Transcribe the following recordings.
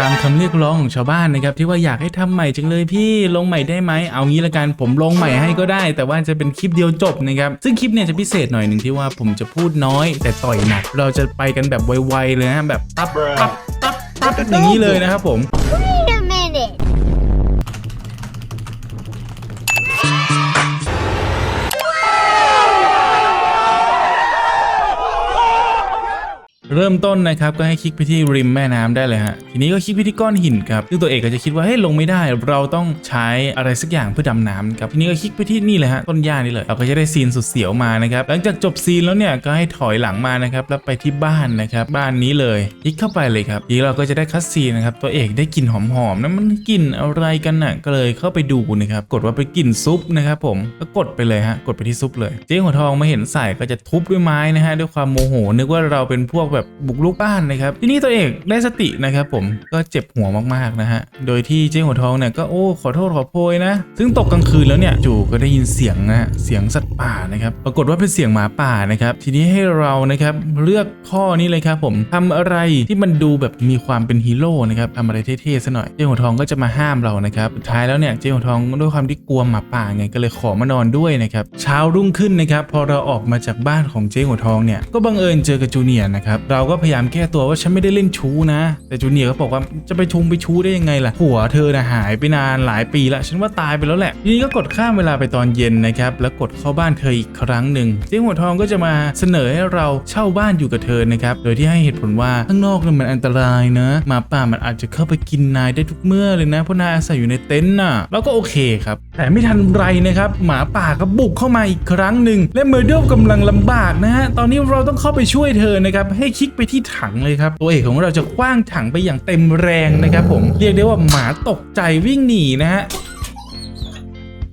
ตามคำเรียกร้องของชาวบ้านนะครับที่ว่าอยากให้ทำใหม่จังเลยพี่ลงใหม่ได้ไหมเอางี้ละกันผมลงใหม่ให้ก็ได้ แต่ว่าจะเป็นคลิปเดียวจบนะครับซึ่งคลิปเนี่ยจะพิเศษหน่อยหนึ่งที่ว่าผมจะพูดน้อย แต่ต่อยหนักเราจะไปกันแบบไวๆเลยนะแบบตับตับตับตับอย่างนี้เลยนะครับผม เริ่มต้นนะครับก็ให้คลิกไปที่ริมแม่น้ำได้เลยฮะทีนี้ก็คลิกไปที่ก้อนหินครับซึ่งตัวเอกก็จะคิดว่าเฮ้ยลงไม่ได้ เราต้องใช้อะไรสักอย่างเพื่อดำน้ำครับทีนี้ก็คลิกไปที่นี่เลยฮะต้นหญ้านี่เลยเราก็จะได้ซีนสุดเสียวมานะครับหลังจากจบซีนแล้วเนี่ยก็ให้ถอยหลังมานะครับแล้วไปที่บ้านนะครับบ้านนี้เลยคลิกเข้าไปเลยครับทีเราก็จะได้คัสซีนนะครับตัวเอกได้กลิ่นหอมๆนะมันกลิ่นอะไรกันน่ะก็เลยเข้าไปดูนะครับกดว่าเป็นกลิ่นซุปนะครับผมก็กดไปเลยฮะกดไปที่ซุปเลยเจ๊หัวทองมาเห็นใส่ก็จะทุบด้วยไม้นะฮะด้วยความโมโหนึกว่าเราเป็นพวกแบบบุกรุกบ้านนะครับที่นี้ตัวเอกได้สตินะครับผมก็เจ็บหัวมากๆนะฮะโดยที่เจ๊หัวทองเนี่ยก็โอ้ขอโทษขอโพยนะ ซึ่งตกกลางคืนแล้วเนี่ยจู่ก็ได้ยินเสียงนะเสียงสัตว์ป่านะครับปรากฏว่าเป็นเสียงหมาป่านะครับทีนี้ให้เรานะครับเลือกข้อนี้เลยครับผมทำอะไรที่มันดูแบบมีความเป็นฮีโร่นะครับทำอะไรเท่ๆซะหน่อยเจ๊หัวทองก็จะมาห้ามเรานะครับสุดท้ายแล้วเนี่ยเจ๊หัวทองด้วยความที่กลัวหมาป่าไงก็เลยขอมานอนด้วยนะครับเช้ารุ่งขึ้นนะครับพอเราออกมาจากบ้านของเจ๊หัวทองเนี่ยก็บังเอิญเจอกับจูเนียร์นะครับเราก็พยายามแก้ตัวว่าฉันไม่ได้เล่นชู้นะ แต่จูเนียร์ก็บอกว่าจะไปชุงไปชู้ได้ยังไงล่ะผัวเธอน่ะหายไปนานหลายปีละฉันว่าตายไปแล้วแหละทีนี้ก็กดข้ามเวลาไปตอนเย็นนะครับแล้วกดเข้าบ้านเธออีกครั้งหนึ่งเจ๊หัวทองก็จะมาเสนอให้เราเช่าบ้านอยู่กับเธอนะครับโดยที่ให้เหตุผลว่าข้างนอกเนี่ยมันอันตรายนะหมาป่ามันอาจจะเข้าไปกินนายได้ทุกเมื่อเลยนะเพราะนายอาศัยอยู่ในเต็นท์น่ะแล้วก็โอเคครับแต่ไม่ทันไรนะครับหมาป่าก็บุกเข้ามาอีกครั้งหนึ่งและเมอร์เดลกำลังลำบากนะฮะตอนนี้เราต้องเข้าไปช่วยเธอนะครับให้คลิกไปที่ถังเลยครับ ตัวเอกของเราจะคว้างถังไปอย่างเต็มแรงนะครับผม เรียกได้ว่าหมาตกใจวิ่งหนีนะฮะ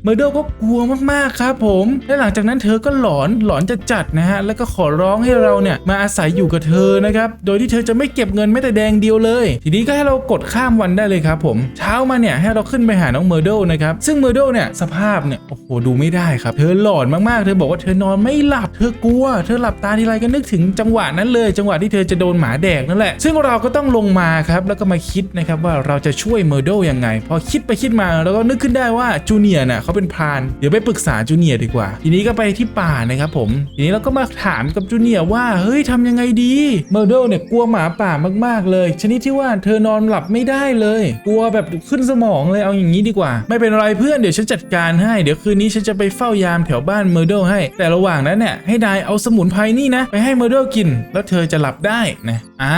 เมอร์เดลก็กลัวมากๆครับผม และหลังจากนั้นเธอก็หลอนหลอนจะจัดนะฮะ แล้วก็ขอร้องให้เราเนี่ยมาอาศัยอยู่กับเธอนะครับ โดยที่เธอจะไม่เก็บเงินแม้แต่แดงเดียวเลย ทีนี้ก็ให้เรากดข้ามวันได้เลยครับผมเช้ามาเนี่ยให้เราขึ้นไปหาน้องเมอร์เดลนะครับ ซึ่งเมอร์เดลเนี่ยสภาพเนี่ยโอ้โหดูไม่ได้ครับ เธอหลอนมากๆ เธอบอกว่าเธอนอนไม่หลับ เธอกลัว เธอหลับตาทีไรก็นึกถึงจังหวะนั้นเลย จังหวะที่เธอจะโดนหมาแดกนั่นแหละ ซึ่งเราก็ต้องลงมาครับแล้วก็มาคิดนะครับว่าเราจะช่วยเมอร์เดลยังไง พอคิดไปคิดมาเราก็นึกขึ้นได้ว่าจูเนียร์น่ะเขาเป็นพรานเดี๋ยวไปปรึกษาจูเนียร์ดีกว่า ทีนี้ก็ไปที่ป่านะครับผมทีนี้เราก็มาถามกับจูเนียร์ว่าเฮ้ยทำยังไงดีเมอร์เดลเนี่ยกลัวหมาป่ามากๆเลย ชนิดที่ว่าเธอนอนหลับไม่ได้เลย กลัวแบบขึ้นสมองเลยเอาอย่างนี้ดีกว่า ไม่เป็นไรเพื่อนเดี๋ยวฉันจัดการให้เดี๋ยวคืนนี้ฉันจะไปเฝ้ายามแถวบ้านเมอร์เดลให้ แต่ระหว่างนั้นเนี่ยให้นายเอาสมุนไพรนี่นะไปให้เมอร์เดลกิน แล้วเธอจะหลับได้นะอ่า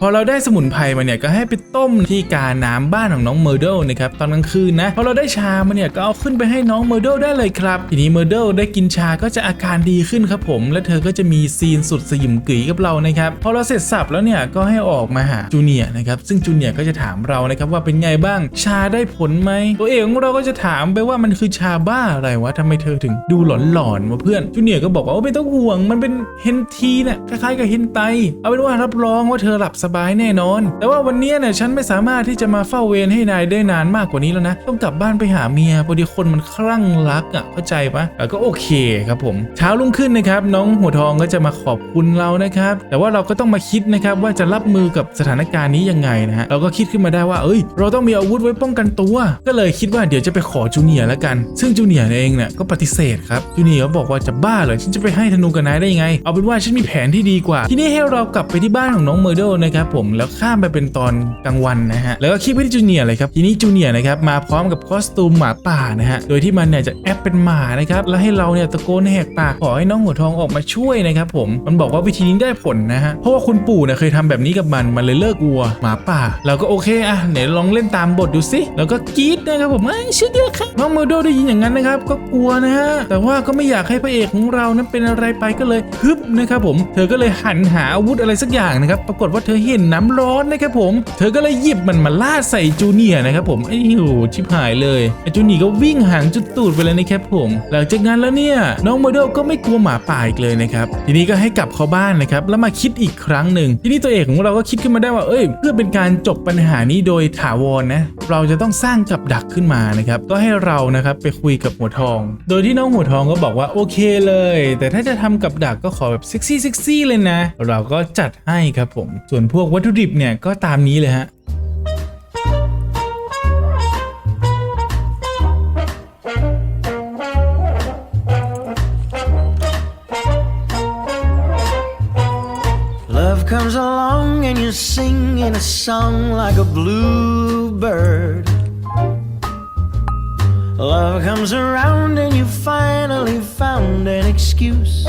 พอเราได้สมุนไพรมาเนี่ยก็ให้ไปต้มที่กาน้ำบ้านของน้องเมอร์เดลนะครับตอนกลางคืนนะพอเราได้ชามาเนี่ยก็เอาขึ้นไปให้น้องเมอร์เดลได้เลยครับ ทีนี้เมอร์เดลได้กินชาก็จะอาการดีขึ้นครับผม และเธอก็จะมีซีนสุดสยิมกรีกับเรานะครับพอเราเสร็จสับแล้วเนี่ยก็ให้ออกมาหาจูเนียนะครับซึ่งจูเนียก็จะถามเรานะครับว่าเป็นไงบ้างชาได้ผลไหมตัวเองของเราก็จะถามไปว่ามันคือชาบ้าอะไรวะทำไมเธอถึงดูหลอนๆวะเพื่อนจูเนียก็บอกว่าไม่ต้องห่วงมันเป็นเฮนทีเนี่ยคล้ายๆกับเฮนไตเอาเป็นว่ารับรองว่าเธอหลับสบายแน่นอน แต่ว่าวันนี้เนี่ยฉันไม่สามารถที่จะมาเฝ้าเวรให้นายได้นานมากกว่านี้แล้วนะ ต้องกลับบ้านไปหาเมียพอดีคนมันคลั่งรักอะเข้าใจปะแล้วก็โอเคครับผมเช้ารุ่งขึ้นนะครับ น้องหัวทองก็จะมาขอบคุณเรานะครับ แต่ว่าเราก็ต้องมาคิดนะครับว่าจะรับมือกับสถานการณ์นี้ยังไงนะฮะเราก็คิดขึ้นมาได้ว่าเอ้ย เราต้องมีอาวุธไว้ป้องกันตัว ก็เลยคิดว่าเดี๋ยวจะไปขอจูเนียร์แล้วกัน ซึ่งจูเนียร์เองเนี่ยก็ปฏิเสธครับจูเนียร์บอกว่าจะบ้าเหรอฉันจะไปให้ธนูกับนายได้ยังไง เอาเป็นว่าฉันมีแผนที่ดีกว่า ทีนี้ให้เรากลับไปที่บ้านของน้องเมอร์เดลนะครับผมแล้วข้ามไปเป็นตอนกลางวันนะฮะแล้วก็คลิกไปที่จูเนียร์เลยครับทีนี้จูเนียร์นะครับมาพร้อมกับคอสตูมหมาป่านะฮะ โดยที่มันเนี่ยจะแอปเป็นหมานะครับ แล้วให้เราเนี่ยตะโกนแหกปากขอให้น้องหัวทองออกมาช่วยนะครับผม มันบอกว่าวิธีนี้ได้ผลนะฮะ เพราะว่าคุณปู่เนี่ยเคยทำแบบนี้กับมัน มันเลยเลิกกลัวหมาป่า เราก็โอเคอะไหนลองเล่นตามบทดูสิ แล้วก็กรี๊ดนะครับผมเอ้ชื่อเดียวครับ น้องเมอโดได้ยินอย่างนั้นนะครับ ก็กลัวนะฮะ แต่ว่าก็ไม่อยากให้พระเอกของเรานั้นเป็นอะไรไปก็เลยฮึบนะครับผม เธอก็เลยหันหาอาวุธอะไรสักอย่างนะครับ ปรากฏว่าเธอเห็นน้ำร้อนนะครับผม เธอก็เลยหยิบมันมาลาดใส่จูเนียร์นะครับผมไอ้โหชิบหายเลยไอ้จูเนียร์ก็วิิ่งหางจุดตูดไปเลยนะครับผม หลังจากนั้นแล้วเนี่ย น้องโมเดลก็ไม่กลัวหมาป่าอีกเลยนะครับ ทีนี้ก็ให้กลับเข้าบ้านนะครับ แล้วมาคิดอีกครั้งหนึ่ง ทีนี้ตัวเอกของเราก็คิดขึ้นมาได้ว่า เอ้ย เพื่อเป็นการจบปัญหานี้โดยถาวรนะเราจะต้องสร้างกับดักขึ้นมานะครับ ก็ให้เรานะครับไปคุยกับหัวทอง โดยที่น้องหัวทองก็บอกว่าโอเคเลย แต่ถ้าจะทำกับดักก็ขอแบบเซ็กซี่เซ็กซี่เลยนะ เราก็จัดให้ครับผม ส่วนพวกวัตถุดิบเนี่ยก็ตามนี้เลยฮะ singing a song like a bluebird. Love comes around and you finally found an excuse.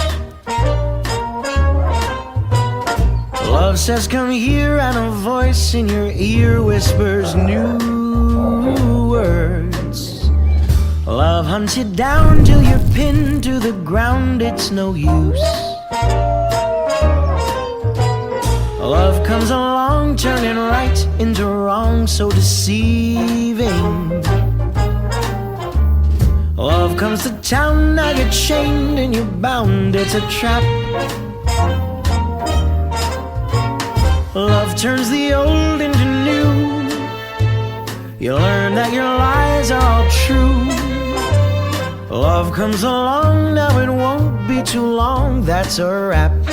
Love says, Come here, and a voice in your ear whispers new words. Love hunts you down till you're pinned to the ground, it's no use. Love comes along, turning right into wrong, so deceiving. Love comes to town, now you're chained and you're bound, it's a trap. Love turns the old into new. You learn that your lies are all true. Love comes along, now it won't be too long, that's a wrap.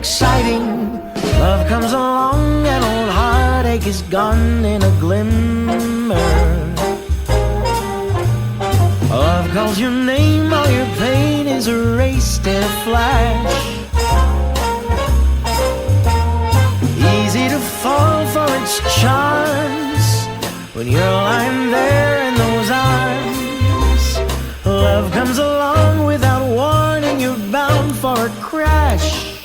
Exciting? Love comes along and old heartache is gone in a glimmer. Love calls your name, all your pain is erased in a flash. Easy to fall for its charms when you're lying there in those arms. Love comes along without warning, you're bound for a crash.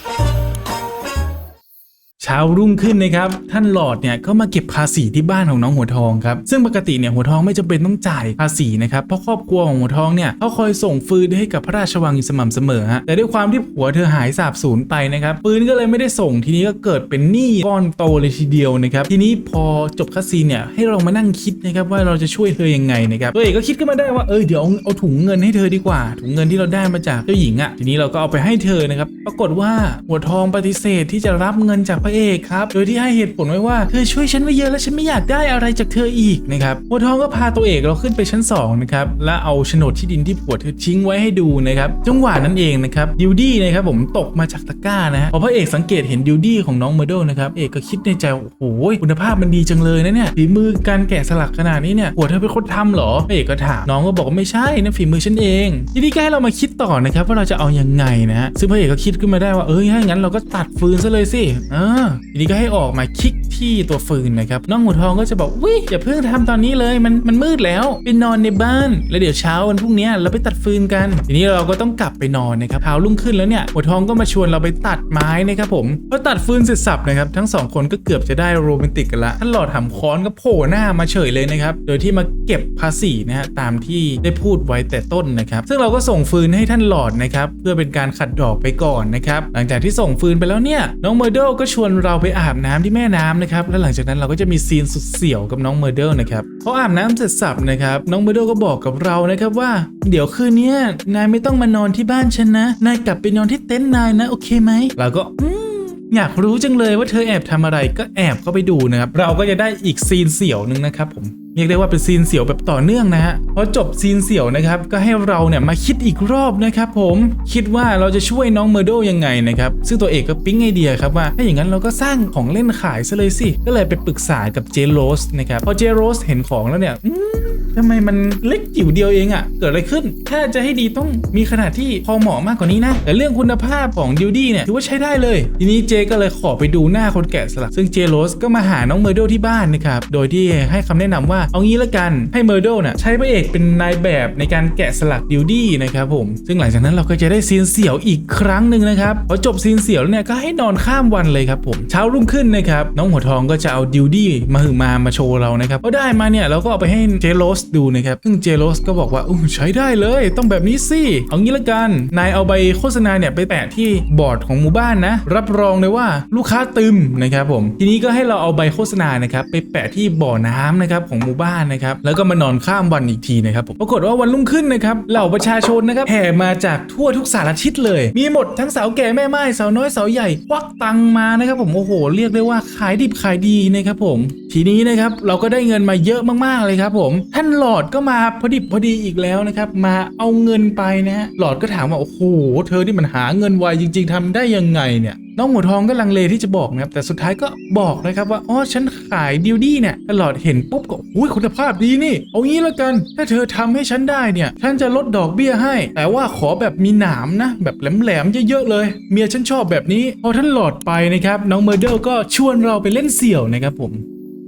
เช้ารุ่งขึ้นนะครับ ท่านหลอดเนี่ยก็มาเก็บภาษีที่บ้านของน้องหัวทองครับซึ่งปกติเนี่ยหัวทองไม่จำเป็นต้องจ่ายภาษีนะครับเพราะครอบครัวของหัวทองเนี่ยเขาคอยส่งฟืนให้กับพระราชวังอยู่สม่ำเสมอฮะแต่ด้วยความที่ผัวเธอหายสาบสูญไปนะครับปืนก็เลยไม่ได้ส่งทีนี้ก็เกิดเป็นหนี้ก้อนโตเลยทีเดียวนะครับทีนี้พอจบคัสซีเนี่ยให้เรามานั่งคิดนะครับว่าเราจะช่วยเธอยังไงนะครับตัวเอกก็คิดขึ้นมาได้ว่าเออเดี๋ยวเอาเอาถุงเงินให้เธอดีกว่า ถุงเงินที่เราได้มาจากเจ้าหญิงอะ่ะทีนี้เราก็เอาไปให้เธอนะครับปรากฏว่าหัวทองปฏิเสธที่จะรับเงินจากพระเอกครับโดยที่ให้เหตุผลไว้ว่าเธอช่วยฉันไว้เยอะแล้วฉันไม่อยากได้อะไรจากเธออีกนะครับหัวทองก็พาตัวเอกเราขึ้นไปชั้นสองนะครับและเอาโฉนดที่ดินที่ผัวเธอทิ้งไว้ให้ดูนะครับจังหวะนั้นเองนะครับดิวดี้นะครับผมตกมาจากตะกร้านะฮะพอพระเอกสังเกตเห็นดิวดี้ของน้องเมอร์โดนะครับเอกก็คิดในใจโอ้โหคุณภาพมันดีจังเลยนะเนี่ยฝีมือการแกะสลักขนาดนี้เนี่ยผัวเธอเป็นคนทำเหรอพระเอกก็ถามน้องก็บอกว่าไม่ใช่นะฝีมือฉันเอง ทีนี้ก็ให้เรามาคิดต่อนะครับว่าเราจะเอายังไงนะฮะซึ่งพระเอกก็คิดขึ้นมาได้ว่าเอ้ยถ้าอย่างนั้นเราก็ตัดฟืนซะเลยสิเออทีนี้ก็ให้ออกมาคลิกที่ตัวฟืนนะครับน้องหัวทองก็จะบอกวิอย่าเพิ่งทำตอนนี้เลยมันมันมืดแล้วไปนอนในบ้าน แล้วเดี๋ยวเช้าวันพรุ่งนี้เราไปตัดฟืนกัน ทีนี้เราก็ต้องกลับไปนอนนะครับเช้ารุ่งขึ้นแล้วเนี่ยหัวทองก็มาชวนเราไปตัดไม้นะครับผมพอตัดฟืนเสร็จสับนะครับทั้งสองคนก็เกือบจะได้โรแมนติกกันละท่านหลอดหำค้อนก็โผล่หน้ามาเฉยเลยนะครับโดยที่มาเก็บภาษีนะฮะตามที่ได้พูดไว้แต่ต้นนะครับซึ่งเราก็ส่งฟืนให้ท่านหลอดนะครับเพื่อเป็นการขัดดอกไปก่อนนะครับหลังจากที่ส่งฟืนไปแล้วเนี่ยน้องเมอร์เดก็ชวนเราไปอาบน้ำที่แม่น้ำนะครับและหลังจากนั้นเราก็จะมีซีนสุดเสี่ยวกับน้องเมอร์เดลนะครับพออาบน้ำเสร็จสับนะครับน้องเมอร์เดลก็บอกกับเรานะครับว่า เดี๋ยวคืนนี้นายไม่ต้องมานอนที่บ้านฉันนะนายกลับไปนอนที่เต็นท์นายนะโอเคไหมเราก็อืม อยากรู้จังเลยว่าเธอแอบทำอะไรก็แอบเข้าไปดูนะครับ เราก็จะได้อีกซีนเสี่ยวหนึ่งนะครับผมเรียกได้ว่าเป็นซีนเสี่ยวแบบต่อเนื่องนะฮะพอจบซีนเสี่ยวนะครับ ก็ให้เราเนี่ยมาคิดอีกรอบนะครับผมคิดว่าเราจะช่วยน้องเมอร์โดยังไงนะครับ ซึ่งตัวเอกก็ปิ๊งไอเดียครับว่าถ้าอย่างนั้นเราก็สร้างของเล่นขายซะเลยสิ ก็เลยไปปรึกษากับเจโรสนะครับพอเจโรสเห็นของแล้วเนี่ยอืม ทำไมมันเล็กจิ๋วเดียวเองอะ่ะ เกิดอะไรขึ้น ถ้าจะให้ดีต้องมีขนาดที่พอเหมาะมากกว่านี้นะ แต่เรื่องคุณภาพของดิวดี้เนี่ยถือว่าใช้ได้เลย ทีนี้เจก็เลยขอไปดูหน้าคนแกะสลัก ซึ่งเจโรสก็มาหาน้องเมอร์โดที่บ้านนะครับ โดยที่ให้คำแนะนำว่าเอางี้ละกันให้เมอร์โดน่ะใช้พระเอกเป็นนายแบบในการแกะสลักดิวดี้นะครับผม ซึ่งหลังจากนั้นเราก็จะได้ซีนเสี่ยวอีกครั้งหนึ่งนะครับพอจบซีนเสี่ยวแล้วเนี่ยก็ให้นอนข้ามวันเลยครับผมเช้ารุ่งขึ้นนะครับน้องหัวทองก็จะเอาดิวดี้มาหือมามาโชว์เรานะครับพอได้มาเนี่ยเราก็เอาไปให้เจโรสดูนะครับซึ่งเจโรสก็บอกว่าอู้ใช้ได้เลย ต้องแบบนี้สิเอางี้ละกัน นายเอาใบโฆษณาเนี่ยไปแปะที่บอร์ดของหมู่บ้านนะ รับรองเลยว่าลูกค้าตึมนะครับผมทีนี้ก็ให้เราเอาใบโฆษณานะครับไปแปะที่บ่อน้ำนะครับของหมู่บ้านนะครับแล้วก็มานอนข้ามวันอีกทีนะครับผมปรากฏว่าวันรุ่งขึ้นนะครับเหล่าประชาชนนะครับแห่มาจากทั่วทุกสารทิศเลย มีหมดทั้งสาวแก่แม่ไม้สาวน้อยสาวใหญ่ควักตังมานะครับผมโอ้โห เรียกได้ว่าขายดิบขายดีนะครับผมททีนี้นะครับเราก็ได้เงินมาเยอะมากๆเลยครับผมท่านหลอดก็มาพอดิบพอดีอีกแล้วนะครับ มาเอาเงินไปนะฮะหลอดก็ถามว่า โอ้โห เธอนี่มันหาเงินไวจริง ๆทำได้ยังไงเนี่ยน้องหัวทองก็ลังเลที่จะบอกนะครับ แต่สุดท้ายก็บอกนะครับว่า อ๋อ ฉันขายดิวดี้เนี่ยตลอดเห็นปุ๊บก็อุ้ยคุณภาพดีนี่ เอางี้แล้วกัน ถ้าเธอทำให้ฉันได้เนี่ย ฉันจะลดดอกเบี้ยให้ แต่ว่าขอแบบมีหนามนะ แบบแหลมๆเยอะๆเลย เมียฉันชอบแบบนี้ พอท่านหลอดไปนะครับ น้องเมอร์เดลก็ชวนเราไปเล่นเสี่ยวนะครับผม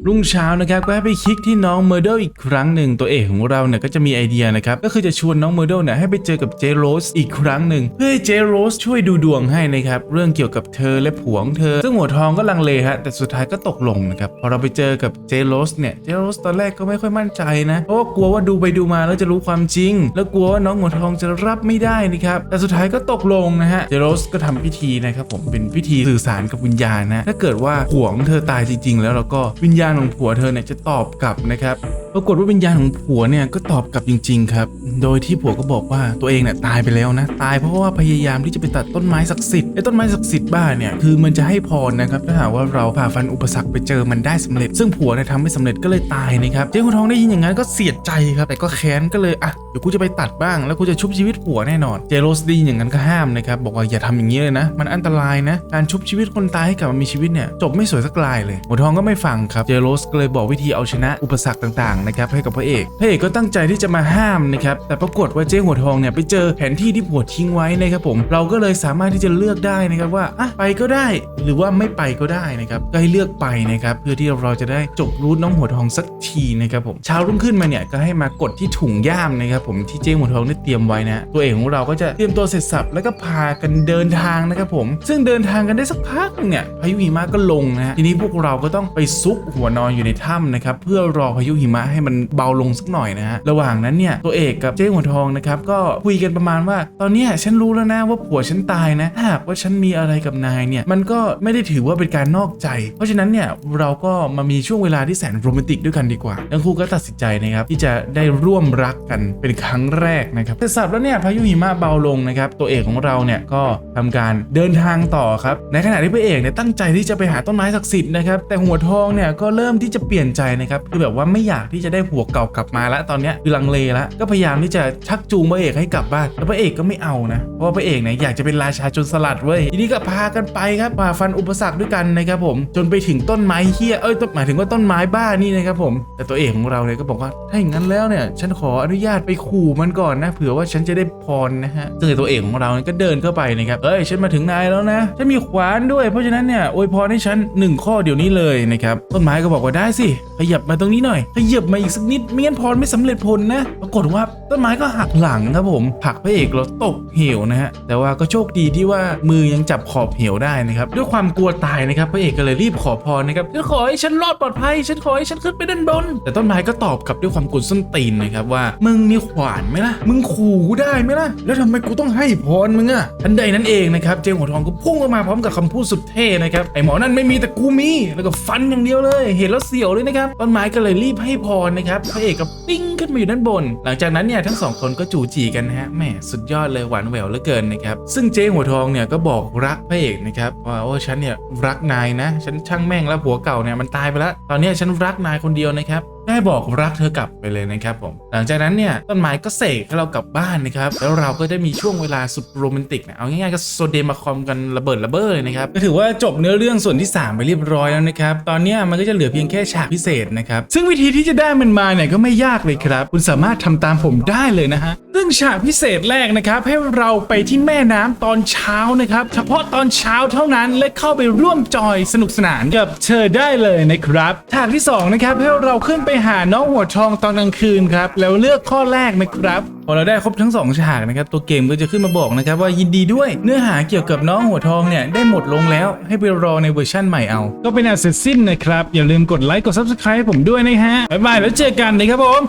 รุ่งเช้านะครับก็ให้ไปคลิกที่น้องเมอร์เดลอีกครั้งหนึ่งตัวเอกของเราเนี่ยก็จะมีไอเดียนะครับก็คือจะชวนน้องเมอร์เดลเนี่ยให้ไปเจอกับเจโรสอีกครั้งหนึ่งเพื่อให้เจโรสช่วยดูดวงให้นะครับเรื่องเกี่ยวกับเธอและผัวของเธอ ซึ่งหัวทองก็ลังเลฮะแต่สุดท้ายก็ตกลงนะครับพอเราไปเจอกับเจโรสเนี่ยเจโรสตอนแรกก็ไม่ค่อยมั่นใจนะเพราะว่ากลัวว่าดูไปดูมาแล้วจะรู้ความจริง แล้วกลัวว่าน้องหัวทองจะรับไม่ได้นะครับแต่สุดท้ายก็ตกลงนะฮะเจโรสก็ทำพิธีนะครับผมเป็นพิธีสื่อสารกับวิญญาณนะถ้าเกิดว่าผัวของเธอตายจริง ๆ แล้วเราก็วิญญาณของผัวเธอเนี่ยจะตอบกลับนะครับ ปรากฏว่าวิญญาณของผัวเนี่ยก็ตอบกลับจริง ๆ ครับ โดยที่ผัวก็บอกว่าตัวเองเนี่ยตายไปแล้วนะ ตายเพราะว่าพยายามที่จะไปตัดต้นไม้ศักดิ์สิทธิ์ไอ้ต้นไม้ศักดิ์สิทธิ์บ้านเนี่ยคือมันจะให้พรนะครับถ้าหากว่าเราผ่าฟันอุปสรรคไปเจอมันได้สำเร็จ ซึ่งผัวเนี่ยทำไม่สำเร็จก็เลยตายนะครับเจ๊คุณทองได้ยินอย่างนั้นก็เสียใจครับแต่ก็แค้นก็เลยอะเดี๋ยวกูจะไปตัดบ้าง แล้วกูจะชุบชีวิตผัวแน่นอนเจโรสได้ยินอย่างนั้นก็ห้ามนะครับบอกว่าอย่าทำอย่างนี้เลยนะ มันอันตรายนะการชุบชีวิตคนตายให้กลับมามีชีวิตเนี่ยจบไม่สวยสักลายเลยหัวทองก็ไม่ฟังครับเจโรสก็เลยบอกวิธีเอาชนะอุปสรรคต่างๆนะครับให้กับพระเอกพระเอกก็ตั้งใจที่จะมาห้ามนะครับแต่ปรากฏว่าเจ๊หัวทองเนี่ยไปเจอแผนที่ที่ผัวทิ้งไว้นะครับผมเราก็เลยสามารถที่จะเลือกได้นะครับว่าอะไปก็ได้ หรือว่าไม่ไปก็ได้นะครับก็ให้เลือกไปนะครับเพื่อที่เราจะได้จบรูทน้องหัวทองสักทีนะครับผมเช้ารุ่งขึ้นมาเนี่ยก็ให้มากดที่ถุงย่ามนะครับผมที่เจ๊หัวทองได้เตรียมไว้นะตัวเอกของเราก็จะเตรียมตัวเสร็จสับแล้วก็พากันเดินทางนะครับผม ซึ่งเดินทางกันได้สักพักเนี่ยพายุหิมะก็ลงนะฮะทีนี้พวกเราก็ต้องไปซุกหัวนอนอยู่ในถ้ำนะครับเพื่อรอพายุหิมะให้มันเบาลงสักหน่อยนะฮะระหว่างนั้นเนี่ยตัวเอกกับเจ๊หัวทองนะครับก็คุยกันประมาณว่า ตอนนี้ฉันรู้แล้วนะว่าผัวฉันตายนะถ้าหากว่าฉันมีอะไรกับนายเนี่ยมันก็ไม่ได้ถือว่าเป็นการนอกใจ เพราะฉะนั้นเนี่ยเราก็มามีช่วงเวลาที่แสนโรแมนติกด้วยกันดีกว่าทั้งคู่ก็ตัดสินใจนะครับที่จะได้ร่วมรักกันเป็นครั้งแรกนะครับเสร็จสับแล้วเนี่ยพายุหิมะเบาลงนะครับตัวเอกของเราเนี่ยก็ทำการเดินทางต่อครับในขณะที่พระเอกเนี่ยตั้งใจที่จะไปหาต้นไม้ศักดิ์สิทธิ์นะครับแต่หัวทองเนี่ยก็เริ่มที่จะเปลี่ยนใจนะครับคือแบบว่าไม่อยากที่จะได้ผัวเก่ากลับมาแล้วตอนนี้คือลังเลแล้วก็พยายามที่จะชักจูงพระเอกให้กลับบ้านแล้วพระเอกก็ไม่เอานะเพราะว่าพระเอกเนี่ยอยากจะเป็นราชาจรสลัดเว้ยทีนี้ก็พากันไปครับฝ่าฟันอุปสรรคด้วยกันนะครับผมจนไปถึงต้นไม้เฮียเอ้ยต้นหมายถึงว่าต้นไม้บ้านี่นะครับผมแต่ตัวเอกของเราเนี่ยก็บอกว่าถ้าอย่างนั้นแล้วเนี่ยฉันขออนุญาตไปขู่มันก่อนนะเผื่อว่าฉันจะได้พรนะฮะซึ่งไอ้ตัวเอกของเราเนี่ยก็เดินเข้าไปนะครับเอ้ยฉันมาถึงนายแล้วนะฉันมีขวานด้วย เพราะฉะนั้นเนี่ยอวยพรให้ฉันหนึ่งข้อเดี๋ยวนี้เลยนะครับต้นไม้ก็ก็บอกว่าได้สิขยับมาตรงนี้หน่อยขยับมาอีกสักนิดไม่งั้นพรไม่สำเร็จผลนะ ปรากฏว่าต้นไม้ก็หักหลังครับผมผักพระเอกเราตกเหวนะฮะแต่ว่าก็โชคดีที่ว่ามือยังจับขอบเหวได้นะครับด้วยความกลัวตายนะครับพระเอกก็เลยรีบขอพรนะครับฉันขอให้ฉันรอดปลอดภัยฉันขอให้ฉันขึ้นไปด้านบน แต่ต้นไม้ก็ตอบกลับด้วยความกวนส้นตีนนะครับว่ามึงมีขวานไหมล่ะมึงขู่กูได้ไหมล่ะแล้วทำไมกูต้องให้พรมึงอะทันใดนั้นเองนะครับเจมหัวทองก็พุ่งเข้ามาพร้อมกับคำพูดสุดเท่นะครับไอหมอนั่นไม่มีแต่กูมีแล้วก็ฟันอย่างเดียวเลย เห็นแล้วเสียวเลยนะครับต้นไม้ก็เลยรีบให้พรนะครับพระเอกก็ปิ้งขึ้นมาอยู่ด้านบน หลังจากนั้นเนี่ยทั้งสองคนก็จูจีกันนะฮะแหมสุดยอดเลยหวานแหววเหลือเกินนะครับซึ่งเจ๊หัวทองเนี่ยก็บอกรักพระเอกนะครับว่าโอ้ฉันเนี่ยรักนายนะ ฉันช่างแม่งแล้วผัวเก่าเนี่ยมันตายไปแล้วตอนนี้ฉันรักนายคนเดียวนะครับ ได้บอกรักเธอกลับไปเลยนะครับผม หลังจากนั้นเนี่ยต้นไม้ก็เสกให้เรากลับบ้านนะครับ แล้วเราก็ได้มีช่วงเวลาสุดโรแมนติกนะเอาง่ายๆก็โซเดมาคอมกันระเบิดระเบ้อเลยนะครับก็ถือว่าจบเนื้อเรื่องส่วนที่ 3 ไปเรียบร้อยแล้วนะครับ ตอนนี้มันก็จะเหลือเพียงแค่ฉากพิเศษนะครับ ซึ่งวิธีที่จะได้มันมาเนี่ยก็ไม่ยากเลยครับ คุณสามารถทำตามผมได้เลยนะฮะซึ่งฉากพิเศษแรกนะครับ ให้เราไปที่แม่น้ำตอนเช้านะครับ เฉพาะตอนเช้าเท่านั้นและเข้าไปร่วมจอยสนุกสนานกับเธอได้เลยนะครับฉากที่สองนะครับให้เราขึ้นไปหาน้องหัวทองตอนกลางคืนครับ แล้วเลือกข้อแรกนะครับพอเราได้ครบทั้งสองฉากนะครับ ตัวเกมก็จะขึ้นมาบอกนะครับว่ายินดีด้วยเนื้อหาเกี่ยวกับน้องหัวทองเนี่ย ได้หมดลงแล้วให้ไปรอในเวอร์ชั่นใหม่เอา ก็เป็นอันเสร็จสิ้นนะครับ อย่าลืมกดไลค์กด subscribe ให้ผมด้วยนะฮะบ๊ายบายแล้วเจอกันนะครับผม